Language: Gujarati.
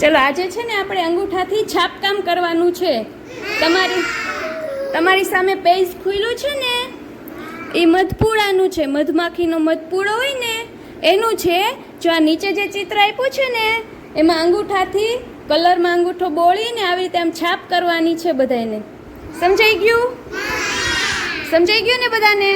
ચલો, આજે છે ને આપણે અંગૂઠાથી છાપકામ કરવાનું છે. તમારી તમારી સામે પેજ ખુલ્લું છે ને? એ મધપૂળાનું છે, મધમાખીનો મધપૂળો હોય ને, એનું છે, જો આ નીચે જે ચિત્ર આપ્યું છે ને, એમાં અંગૂઠાથી કલરમાં અંગૂઠો બોળીને આવી રીતે આમ છાપ કરવાની છે બધાને સમજાઈ ગયું? સમજાઈ ગયું ને બધાને?